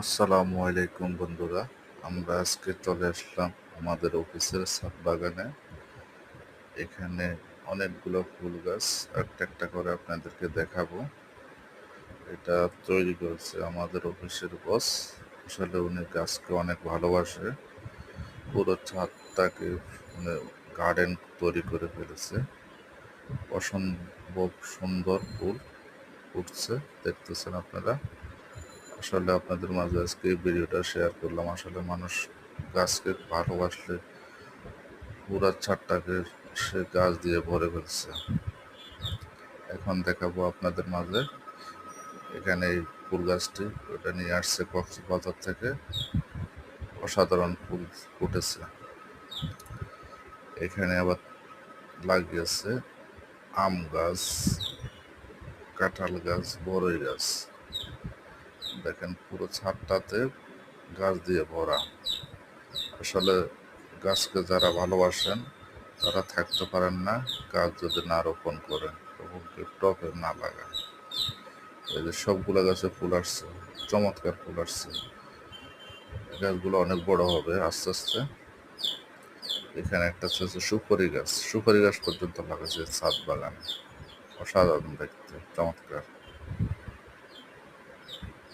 আসসালামু আলাইকুম বন্ধুরা, আমরা আজকে চলে আসলাম আমাদের অফিসের ছাদ বাগানে। এখানে অনেকগুলো ফুল গাছ, একটা একটা করে আপনাদেরকে দেখাবো। এটা তৈরি করছে আমাদের অফিসের বস, আসলে উনি গাছকে অনেক ভালোবাসে। পুরো ছাদটাকে মানে গার্ডেন তৈরি করে ফেলেছে। অসম্ভব সুন্দর ফুল উঠছে, দেখতেছেন আপনারা? আসলে আপনাদের মাঝে আজকে ভিডিওটা শেয়ার করলাম। আসলে মানুষ গাছকে ভালোবাসলে পুরা ছাদটাকে সে গাছ দিয়ে ভরে ফেলছে। এখন দেখাবো আপনাদের মাঝে। এখানে এই ফুল গাছটি, ওটা নিয়ে আসছে কক্সবাজার থেকে। অসাধারণ ফুল ফুটেছে। এখানে আবার লাগিয়েছে আম গাছ, কাঁঠাল গাছ বড়ই গাছ। দেখেন পুরো ছাদটাতে গাছ দিয়ে ভরা। আসলে গাছকে যারা ভালোবাসেন, তারা থাকতে পারেন না, গাছ যদি না রোপণ করেন কেউ টপে না লাগান। এই যে সবগুলো গাছে ফুল আসছে, চমৎকার ফুল আসছে। গাছগুলো অনেক বড় হবে আস্তে আস্তে। এখানে একটা হচ্ছে সুপারি গাছ। সুপারি গাছ পর্যন্ত লাগাচ্ছে ছাদ বাগান। অসাধারণ দেখতে, চমৎকার।